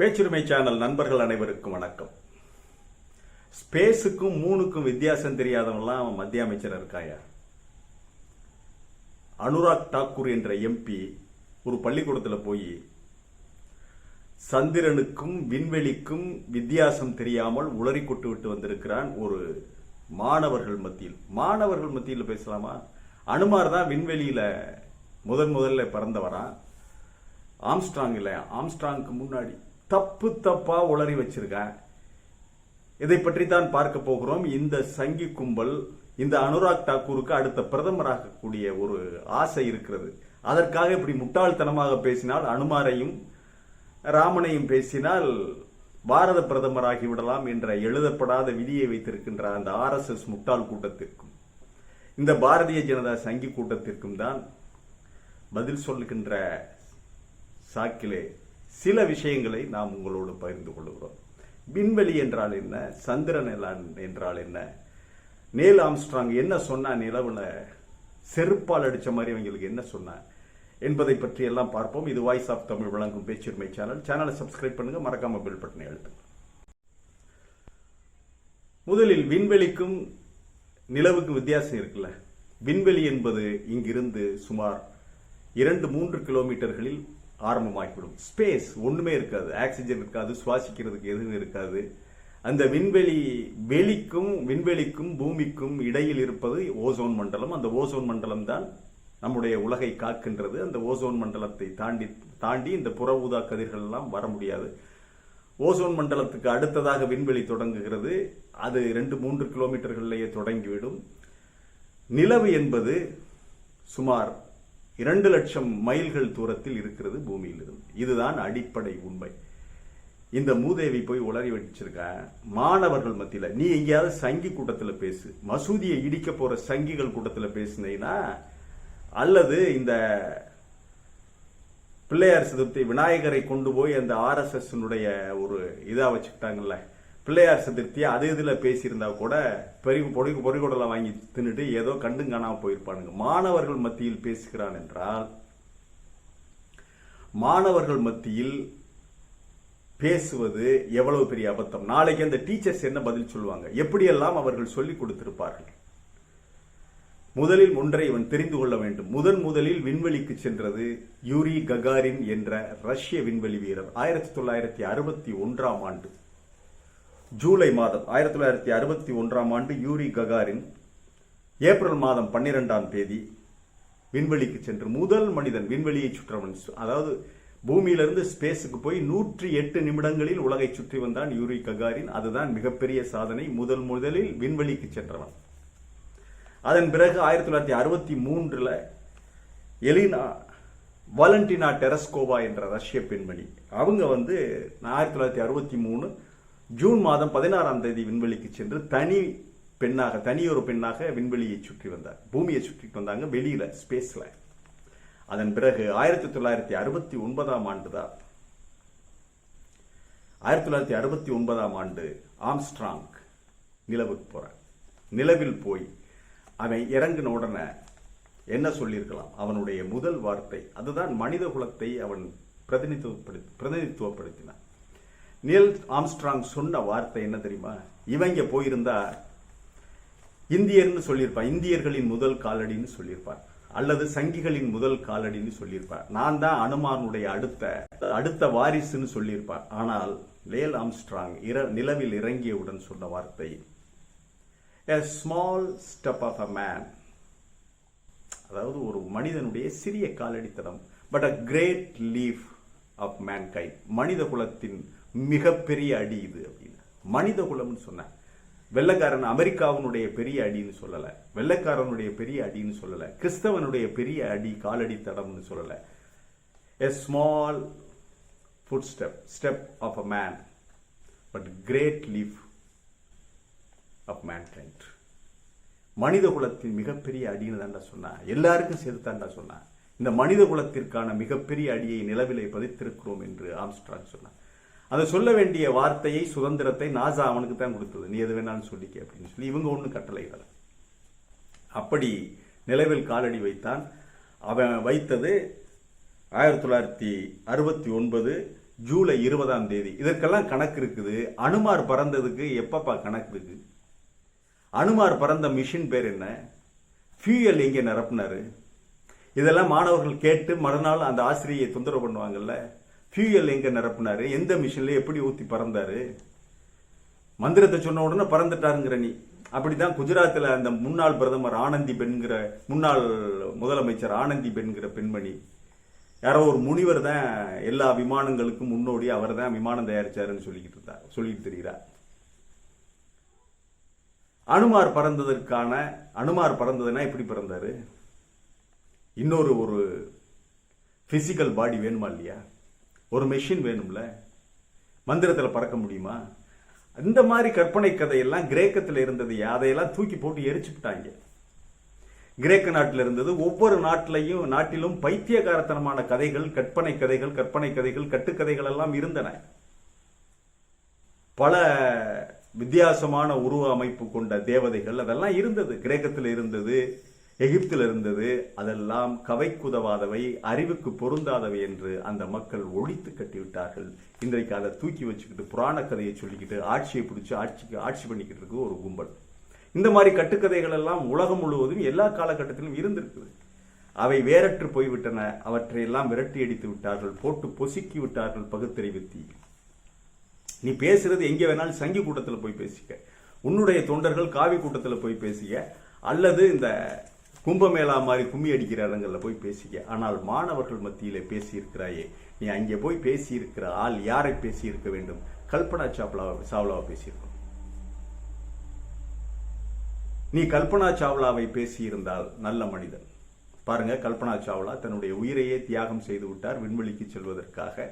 பேச்சுரிமை channel நண்பர்கள் அனைவருக்கும் வணக்கம். ஸ்பேஸுக்கும் மூணுக்கும் வித்தியாசம் தெரியாதவன்லாம் மத்திய அமைச்சர் இருக்காயா அனுராக் தாக்கூர் என்ற எம்பி ஒரு பள்ளிக்கூடத்தில் போய் சந்திரனுக்கும் விண்வெளிக்கும் வித்தியாசம் தெரியாமல் உளறி கொட்டு விட்டு வந்திருக்கிறான் ஒரு மாணவர்கள் மத்தியில். மாணவர்கள் மத்தியில் பேசலாமா? அனுமார் தான் விண்வெளியில் முதன் முதல்ல பிறந்தவரான் ஆம்ஸ்ட்ராங் இல்லையா? ஆம்ஸ்ட்ராங்க்கு முன்னாடி. தப்பு தப்பா உளறி வச்சிருக்கேன் இதை பற்றி தான் பார்க்க போகிறோம். இந்த சங்கி கும்பல் இந்த அனுராக் தாக்கூருக்கு அடுத்த பிரதமராகக்கூடிய ஒரு ஆசை இருக்கிறது. அதற்காக இப்படி முட்டாள்தனமாக பேசினால் அனுமாரையும் ராமனையும் பேசினால் பாரத பிரதமராகி விடலாம் என்ற எழுதப்படாத விதியை வைத்திருக்கின்ற அந்த ஆர்எஸ்எஸ் முட்டாள் கூட்டத்திற்கும் இந்த பாரதிய ஜனதா சங்கி கூட்டத்திற்கும் தான் பதில் சொல்லுகின்ற சாக்கிலே சில விஷயங்களை நாம் உங்களோடு பகிர்ந்து கொள்கிறோம். விண்வெளி என்றால் என்ன? சந்திரன் என்றால் என்ன? நேல் ஆம்ஸ்ட்ராங் என்ன சொன்னா நிலவுல? செருப்பால் அடிச்ச மாதிரி அவங்களுக்கு என்ன சொன்னா? என்பதை பற்றி எல்லாம் பார்ப்போம். இது வாய்ஸ் ஆஃப் தமிழ் வழங்கும் பேச்சுரிமை சேனல். சேனலை சப்ஸ்கிரைப் பண்ணுங்க. மறக்காம பில் பட்டனை அழுத்துங்க. முதலில் விண்வெளிக்கும் நிலவுக்கும் வித்தியாசம் இருக்குல்ல. விண்வெளி என்பது இங்கிருந்து சுமார் இரண்டு மூன்று கிலோமீட்டர்களில் ஆரம்பமாகிவிடும். ஸ்பேஸ் ஒன்றுமே இருக்காது. ஆக்சிஜன் இருக்காது சுவாசிக்கிறதுக்கு எதுவும் இருக்காது. அந்த விண்வெளி வெளிக்கும் விண்வெளிக்கும் பூமிக்கும் இடையில் இருப்பது ஓசோன் மண்டலம். அந்த ஓசோன் மண்டலம் தான் நம்முடைய உலகை காக்கின்றது. அந்த ஓசோன் மண்டலத்தை தாண்டி தாண்டி இந்த புற ஊதா கதிர்கள் எல்லாம் வர முடியாது. ஓசோன் மண்டலத்துக்கு அடுத்ததாக விண்வெளி தொடங்குகிறது. அது ரெண்டு மூன்று கிலோமீட்டர்களிலேயே தொடங்கிவிடும். நிலவு என்பது சுமார் இரண்டு லட்சம் மைல்கள் தூரத்தில் இருக்கிறது பூமியிலிருந்து. இதுதான் அடிப்படை உண்மை. இந்த மூதேவி போய் உளறி வச்சிருக்க? மாணவர்கள் மத்தியில். நீ எங்கேயாவது சங்கி கூட்டத்தில் பேசு. மசூதியை இடிக்க போற சங்கிகள் கூட்டத்தில் பேசுனீங்கன்னா அல்லது இந்த பிள்ளையார் சதுர்த்தி விநாயகரை கொண்டு போய் அந்த ஆர்எஸ்எஸ்னுடைய ஒரு இதாக வச்சுக்கிட்டாங்கல்ல பிள்ளையார் சதுர்த்தி அது இதில் பேசியிருந்தா கூட பெரிய பொடி பொறிகுடலாம் வாங்கி தின்னுட்டு ஏதோ கண்டும் காணாம போயிருப்பானுங்க. மாணவர்கள் மத்தியில் பேசுகிறான் என்றால் மாணவர்கள் மத்தியில் பேசுவது எவ்வளவு பெரிய அபத்தம்? நாளைக்கு அந்த டீச்சர்ஸ் என்ன பதில் சொல்லுவாங்க? எப்படியெல்லாம் அவர்கள் சொல்லிக் கொடுத்திருப்பார்கள்? முதலில் ஒன்றை இவன் தெரிந்து கொள்ள வேண்டும். முதன் முதலில் விண்வெளிக்கு சென்றது யூரி ககாரின் என்ற ரஷ்ய விண்வெளி வீரர். ஆயிரத்தி தொள்ளாயிரத்தி அறுபத்தி ஒன்றாம் ஆண்டு. ஜூலை மாதம் ஆயிரத்தி தொள்ளாயிரத்தி அறுபத்தி ஒன்றாம் ஆண்டு யூரி ககாரின் ஏப்ரல் மாதம் பன்னிரெண்டாம் தேதி விண்வெளிக்கு சென்று முதல் மனிதன் விண்வெளியை சுற்றவன். அதாவது பூமியிலிருந்து ஸ்பேஸுக்கு போய் நூற்றி எட்டு நிமிடங்களில் உலகை சுற்றி வந்தான் யூரி ககாரின். அதுதான் மிகப்பெரிய சாதனை. முதல் முதலில் விண்வெளிக்கு சென்றவன். அதன் பிறகு ஆயிரத்தி தொள்ளாயிரத்தி அறுபத்தி மூன்றில் எலினா வாலண்டினா டெரஸ்கோவா என்ற ரஷ்ய பெண்மணி. அவங்க வந்து ஆயிரத்தி தொள்ளாயிரத்தி அறுபத்தி மூணு ஜூன் மாதம் பதினாறாம் தேதி விண்வெளிக்கு சென்று தனி பெண்ணாக தனியொரு பெண்ணாக விண்வெளியை சுற்றி வந்தார். பூமியை சுற்றிட்டு வந்தாங்க வெளியில ஸ்பேஸ்ல அதன் பிறகு ஆயிரத்தி தொள்ளாயிரத்தி அறுபத்தி ஒன்பதாம் ஆண்டு தான் ஆயிரத்தி தொள்ளாயிரத்தி அறுபத்தி ஒன்பதாம் ஆண்டு ஆம்ஸ்ட்ராங் நிலவுக்கு போறான் நிலவில் போய் அவன் இறங்கின உடனே என்ன சொல்லியிருக்கலாம்? அவனுடைய முதல் வார்த்தை அதுதான் மனித குலத்தை அவன் பிரதிநிதித்துவப்படுத்தி பிரதிநிதித்துவப்படுத்தினான். நீல் ஆம்ஸ்ட்ராங் சொன்ன வார்த்தை என்ன தெரியுமா? இவங்க போயிருந்தா இந்தியர்னு சொல்லியிருப்பார் இந்தியர்களின் முதல் காலடின்னு சொல்லியிருப்பார். அல்லது சங்கிகளின் முதல் காலடின்னு சொல்லியிருப்பார். நான் தான் அனுமானுடைய அடுத்த அடுத்த வாரிசுன்னு சொல்லியிருப்பார். ஆனால் லேல் ஆம்ஸ்ட்ராங் நிலவில் இறங்கியவுடன் சொன்ன வார்த்தை a small step of a man அதாவது ஒரு மனிதனுடைய சிறிய காலடித்தனம். But a great leap of mankind மனித குலத்தின் மிகப்பெரிய அடி இது அப்படின்னு. மனித குலம்னு சொன்னேன் வெள்ளக்காரன் அமெரிக்காவினுடைய பெரிய அடின்னு சொல்லலை. வெள்ளக்காரனுடைய பெரிய அடின்னு சொல்லலை. கிறிஸ்தவனுடைய பெரிய அடி காலடி தடம்னு சொல்லலை. A small foot step step of a man but great leap of mankind மனித குலத்தின் மிகப்பெரிய அடின்னு தாண்டா சொன்னேன் எல்லாருக்கும் சேர்த்து தாண்டா சொன்னேன் இந்த மனித குலத்திற்கான மிகப்பெரிய அடியை நிலவிலை பதித்திருக்கிறோம் என்று ஆம்ஸ்ட்ராங் சொன்னார் அதை சொல்ல வேண்டிய வார்த்தையை சுதந்திரத்தை நாசா அவனுக்கு தான் கொடுத்தது. நீ எது வேணாலும் சொல்லிக்க அப்படின்னு சொல்லி இவங்க ஒன்றும் கட்டளையிடல அப்படி நிலவில் காலடி வைத்தான். அவன் வைத்தது ஆயிரத்தி தொள்ளாயிரத்தி அறுபத்தி ஒன்பது ஜூலை இருபதாம் தேதி. இதற்கெல்லாம் கணக்கு இருக்குது. அனுமார் பறந்ததுக்கு எப்பப்பா கணக்கு இருக்கு? அனுமார் பறந்த மிஷின் பேர் என்ன? ஃபியூயல் எங்கே நிரப்புனாரு? இதெல்லாம் மாணவர்கள் கேட்டு மறுநாள் அந்த ஆசிரியை தொந்தரவு பண்ணுவாங்கல்ல? ஃபியூயல் எங்கே நிரப்புனாரு. எந்த மிஷினில் எப்படி ஊற்றி பறந்தாரு? மந்திரத்தை சொன்ன உடனே பறந்துட்டாருங்கிற நீ. அப்படிதான் குஜராத்தில் அந்த முன்னாள் பிரதமர் ஆனந்தி பெண்கிற முன்னாள் முதலமைச்சர் ஆனந்தி பெண்கிற பெண்மணி. யாரோ ஒரு முனிவர் தான் எல்லா விமானங்களுக்கும் முன்னோடி அவர் தான் விமானம் தயாரிச்சாருன்னு சொல்லிக்கிட்டு இருந்தார் சொல்லிட்டு தெரிகிறார். அனுமார் பறந்ததற்கான அனுமார் பறந்ததுன்னா எப்படி பிறந்தாரு? இன்னொரு ஒரு ஃபிசிக்கல் பாடி வேணுமா இல்லையா? ஒரு மெஷின் வேணும்ல? மந்திரத்தில் பறக்க முடியுமா? இந்த மாதிரி கற்பனை கதையெல்லாம் கிரேக்கத்தில் இருந்தது. அதையெல்லாம் தூக்கி போட்டு எரிச்சுட்டாங்க கிரேக்க நாட்டில் இருந்தது. ஒவ்வொரு நாட்டிலையும் நாட்டிலும் பைத்தியகாரத்தனமான கதைகள் கற்பனை கதைகள் கற்பனை கதைகள் கட்டுக்கதைகள் எல்லாம் இருந்தன. பல வித்தியாசமான உருவ அமைப்பு கொண்ட தேவதைகள் அதெல்லாம் இருந்தது. கிரேக்கத்தில் இருந்தது. எகிப்தில் இருந்தது அதெல்லாம் கவைக்குதவாதவை அறிவுக்கு பொருந்தாதவை என்று அந்த மக்கள் ஒழித்து கட்டிவிட்டார்கள். இன்றைக்கு அதை தூக்கி வச்சுக்கிட்டு புராண கதையை சொல்லிக்கிட்டு ஆட்சியை பிடிச்சி ஆட்சிக்கு ஆட்சி பண்ணிக்கிட்டு இருக்கு ஒரு கும்பல். இந்த மாதிரி கட்டுக்கதைகள் எல்லாம் உலகம் முழுவதும் எல்லா காலகட்டத்திலும் இருந்திருக்குது. அவை வேறற்று போய்விட்டன. அவற்றையெல்லாம் விரட்டி அடித்து விட்டார்கள். போட்டு பொசுக்கி விட்டார்கள் பகுத்தறிவுத்தி நீ பேசுறது எங்கே வேணாலும் சங்கி கூட்டத்தில் போய் பேசிக்க. உன்னுடைய தொண்டர்கள் காவி கூட்டத்தில் போய் பேசிக்க. அல்லது இந்த கும்பமேளா மாதிரி கும்மி அடிக்கிற இடங்கள்ல போய் பேசிக்க. ஆனால் மாணவர்கள் மத்தியில் பேசியிருக்கிறாயே. நீ அங்கே போய் பேசியிருக்கிற ஆள் யாரை பேசியிருக்க வேண்டும்? கல்பனா சாவ்லா சாவ்லாவை பேசியிருக்கணும் நீ கல்பனா சாவ்லாவை பேசியிருந்தால் நல்ல மனிதன். பாருங்க கல்பனா சாவ்லா தன்னுடைய உயிரையே தியாகம் செய்து விட்டார் விண்வெளிக்கு செல்வதற்காக.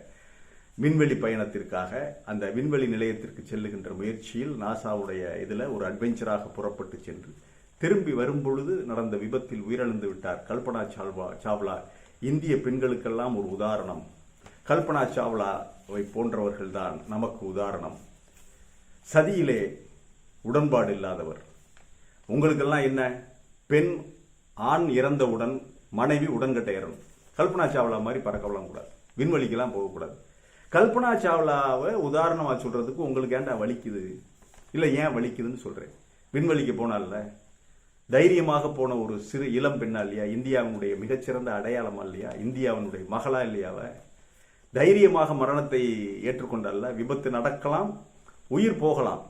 விண்வெளி பயணத்திற்காக அந்த விண்வெளி நிலையத்திற்கு செல்லுகின்ற முயற்சியில் நாசாவுடைய இதுல ஒரு அட்வென்ச்சராக புறப்பட்டு சென்று திரும்பி வரும்பொழுது நடந்த விபத்தில் உயிரிழந்து விட்டார். கல்பனா சாவ்லா சாவ்லா இந்திய பெண்களுக்கெல்லாம் ஒரு உதாரணம். கல்பனா சாவ்லாவை போன்றவர்கள்தான் நமக்கு உதாரணம். சதியிலே உடன்பாடு இல்லாதவர். உங்களுக்கெல்லாம் என்ன? பெண் ஆண் இறந்தவுடன் மனைவி உடன்கட்டை ஏறணும் கல்பனா சாவ்லா மாதிரி பறக்கலாம் கூடாது விண்வெளிக்கெல்லாம் போகக்கூடாது. கல்பனா சாவ்லாவை உதாரணமாக சொல்றதுக்கு உங்களுக்கு ஏன்டா வலிக்குது? இல்லை ஏன் வலிக்குதுன்னு சொல்றேன். விண்வெளிக்கு போனால தைரியமாக போன ஒரு சிறு இளம் பெண்ணா இல்லையா? இந்தியாவினுடைய மிகச்சிறந்த அடையாளமா இல்லையா? இந்தியாவினுடைய மகளா இல்லையாவ தைரியமாக மரணத்தை ஏற்றுக்கொண்டல்ல விபத்து நடக்கலாம் உயிர் போகலாம்.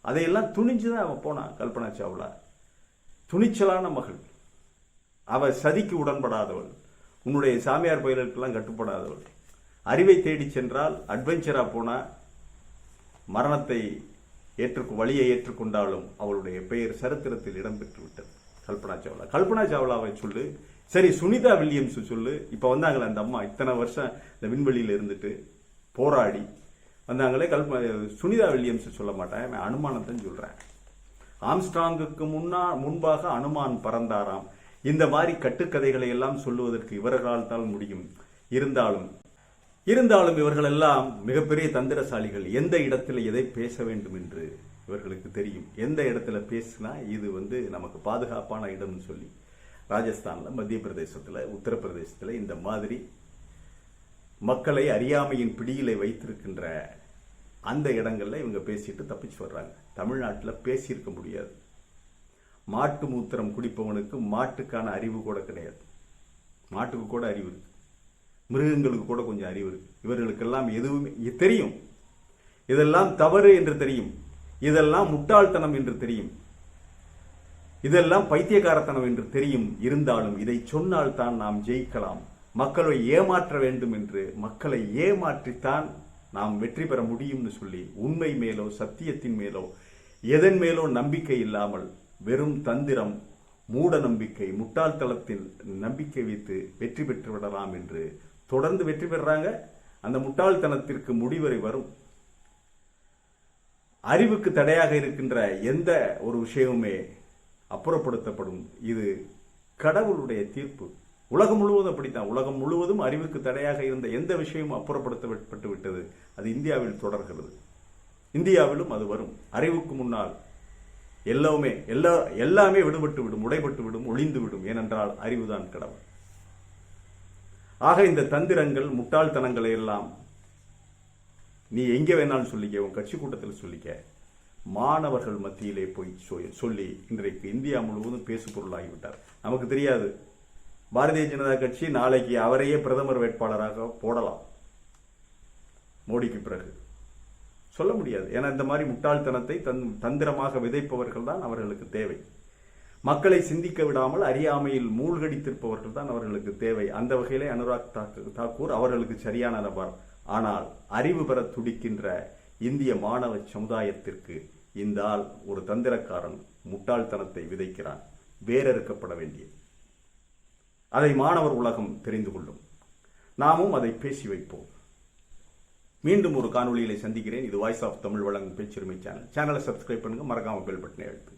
அதையெல்லாம் துணிஞ்சுதான் அவன் போனான் கல்பனா சாவ்லா. துணிச்சலான மகள். அவ சதிக்கு உடன்படாதவள். உன்னுடைய சாமியார் பயிர்களுக்கெல்லாம் கட்டுப்படாதவள். அறிவை தேடி சென்றால் அட்வென்ச்சரா போனா மரணத்தை ஏற்றுக்கு வழியை ஏற்றுக்கொண்டாலும் அவளுடைய பெயர் சரித்திரத்தில் இடம்பெற்று விட்டது கல்பனா சாவ்லா. கல்பனா சாவ்லாவை சொல்லு. சரி சுனிதா வில்லியம்ஸ் சொல்லு. இப்போ வந்தாங்களே அந்த அம்மா. இத்தனை வருஷம் இந்த விண்வெளியில் இருந்துட்டு போராடி வந்தாங்களே. கல்ப சுனிதா வில்லியம்ஸ் சொல்ல மாட்டேன். அனுமானத்தை சொல்கிறேன் ஆம்ஸ்ட்ராங்குக்கு முன்னா முன்பாக அனுமான் பறந்தாராம். இந்த மாதிரி கட்டுக்கதைகளை எல்லாம் சொல்லுவதற்கு இவர்களால் தான் முடியும். இருந்தாலும் இருந்தாலும் இவர்கள் எல்லாம் மிகப்பெரிய தந்திரசாலிகள். எந்த இடத்துல எதை பேச வேண்டும் என்று இவர்களுக்கு தெரியும். எந்த இடத்துல பேசினா இது வந்து நமக்கு பாதுகாப்பான இடம்னு சொல்லி ராஜஸ்தானில் மத்திய பிரதேசத்தில் உத்தரப்பிரதேசத்தில் இந்த மாதிரி மக்களை அறியாமையின் பிடியிலே வைத்திருக்கின்ற அந்த இடங்களில் இவங்க பேசிட்டு தப்பிச்சு வர்றாங்க. தமிழ்நாட்டில் பேசியிருக்க முடியாது. மாட்டு மூத்திரம் குடிப்பவனுக்கு மாட்டுக்கான அறிவு கூட கிடையாது. மாட்டுக்கு கூட அறிவு இருக்கு. மிருகங்களுக்கு கூட கொஞ்சம் அறிவு இருக்கு. இவர்களுக்கெல்லாம் எதுவுமே தெரியும். இதெல்லாம் தவறு என்று தெரியும். இதெல்லாம் முட்டாள்தனம் என்று தெரியும். இதெல்லாம் பைத்தியக்காரத்தனம் என்று தெரியும். இருந்தாலும் இதை சொன்னால் தான் நாம் ஜெயிக்கலாம். மக்களை ஏமாற்ற வேண்டும் என்று மக்களை ஏமாற்றித்தான் நாம் வெற்றி பெற முடியும்னு சொல்லி உண்மை மேலோ சத்தியத்தின் மேலோ எதன் மேலோ நம்பிக்கை இல்லாமல் வெறும் தந்திரம் மூட நம்பிக்கை முட்டாள்தளத்தில் நம்பிக்கை வைத்து வெற்றி பெற்று விடலாம் என்று தொடர்ந்து வெற்றி பெறாங்க. அந்த முட்டாள்தனத்திற்கு முடிவரை வரும். அறிவுக்கு தடையாக இருக்கின்ற எந்த ஒரு விஷயமுமே அப்புறப்படுத்தப்படும். இது கடவுளுடைய தீர்ப்பு. உலகம் முழுவதும் அப்படித்தான். உலகம் முழுவதும் அறிவுக்கு தடையாக இருந்த எந்த விஷயமும் அப்புறப்படுத்தப்பட்டு விட்டது. அது இந்தியாவில் தொடர்கிறது. இந்தியாவிலும் அது வரும். அறிவுக்கு முன்னால் எல்லாமே எல்லா எல்லாமே விடுபட்டு விடும் உடைபட்டு விடும் ஒளிந்து விடும். ஏனென்றால் அறிவுதான் கடவுள். ஆக இந்த தந்திரங்கள் முட்டாள்தனங்களை எல்லாம் நீ எங்கே வேணாலும் சொல்லிக்க உன் கட்சி கூட்டத்தில் சொல்லிக்க. மாணவர்கள் மத்தியிலே போய் சொ- சொல்லி இன்றைக்கு இந்தியா முழுவதும் பேசு பொருளாகிவிட்டார் நமக்கு தெரியாது. பாரதிய ஜனதா கட்சி நாளைக்கு அவரையே பிரதமர் வேட்பாளராக போடலாம். மோடிக்கு பிறகு. சொல்ல முடியாது. ஏன்னா இந்த மாதிரி முட்டாள்தனத்தை தன் தந்திரமாக விதைப்பவர்கள் தான் அவர்களுக்கு தேவை. மக்களை சிந்திக்க விடாமல் அறியாமையில் மூழ்கடித்திருப்பவர்கள் தான் அவர்களுக்கு தேவை. அந்த வகையிலே அனுராக் தாக்கூர் அவர்களுக்கு சரியான நபர். ஆனால் அறிவு பெற துடிக்கின்ற இந்திய மாணவ சமுதாயத்திற்கு இந்த ஆள் ஒரு தந்திரக்காரன் முட்டாள்தனத்தை விதைக்கிறான். வேறறுக்கப்பட வேண்டியது. அதை மாணவர் உலகம் தெரிந்து கொள்ளும். நாமும் அதை பேசி வைப்போம். மீண்டும் ஒரு காணொளியிலே சந்திக்கிறேன். இது வாய்ஸ் ஆஃப் தமிழ் வழங்கும் பேச்சுரிமை சேனல். சேனலை சப்ஸ்கிரைப் பண்ணுங்க. மறக்காம பெல் பட்டனை அழுத்து.